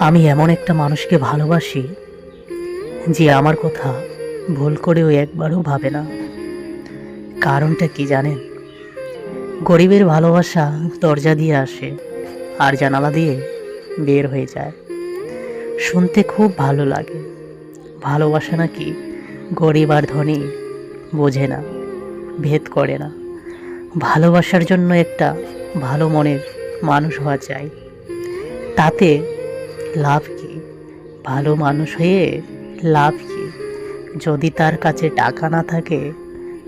আমি এমন একটা মানুষকে ভালোবাসি যে আমার কথা ভুল করেও একবারও ভাবে না। কারণটা কি জানেন? গরিবের ভালোবাসা দরজা দিয়ে আসে আর জানালা দিয়ে বের হয়ে যায়। শুনতে খুব ভালো লাগে। ভালোবাসা নাকি গরিব আর ধনী বোঝে না, ভেদ করে না। ভালোবাসার জন্য একটা ভালো মনের মানুষ হওয়া চাই। তাতে লাভ কি? ভালো মানুষ হয়ে লাভ কি? যদি তার কাছে টাকা না থাকে,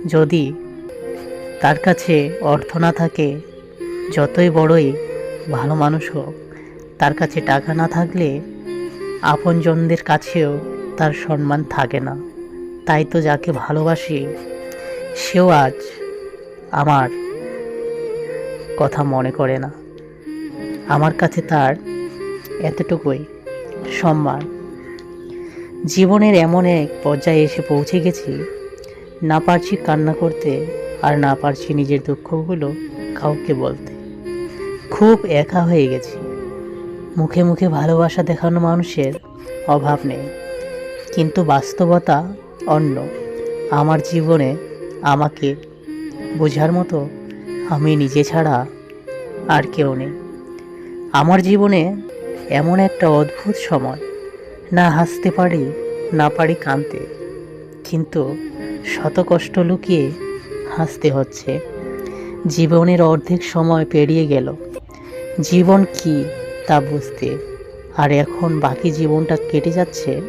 যদি তার কাছে অর্থ না থাকে, যতই বড়ই ভালো মানুষ হোক, তার কাছে টাকা না থাকলে আপনজনদের কাছেও তার সম্মান থাকে না। তাই তো যাকে ভালোবাসি, সেও আজ আমার কথা মনে করে না। আমার কাছে তার এতটুকুই। সম্মান। জীবনের এমন এক পর্যায়ে এসে পৌঁছে গেছি, না পারছি কান্না করতে আর না পারছি নিজের দুঃখগুলো কাউকে বলতে। খুব একা হয়ে গেছি। মুখে মুখে ভালোবাসা দেখানো মানুষের অভাব নেই, কিন্তু বাস্তবতা অন্য। আমার জীবনে আমাকে বোঝার মতো আমি নিজে ছাড়া আর কেউ নেই। আমার জীবনে এমন একটা অদ্ভুত সময়। না হাসতে পারি, না পারি কাঁদতে কিন্তু শত কষ্ট লুকিয়ে হাসতে হচ্ছে। জীবনের অর্ধেক সময় পেরিয়ে গেল। জীবন কি তা বুঝতে। আর এখন বাকি জীবনটা কেটে যাচ্ছে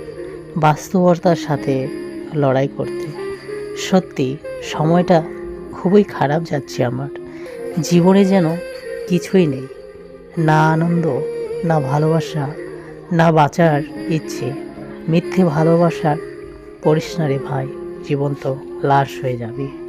বাস্তবতার সাথে লড়াই করতে। সত্যি, সময়টা খুবই খারাপ যাচ্ছে আমার। জীবনে যেন কিছুই নেই। না আনন্দ না ভালোবাসা, না বাঁচার ইচ্ছে। মিথ্যে ভালোবাসার পরিস না রে ভাই জীবন্ত লাশ হয়ে যাবে।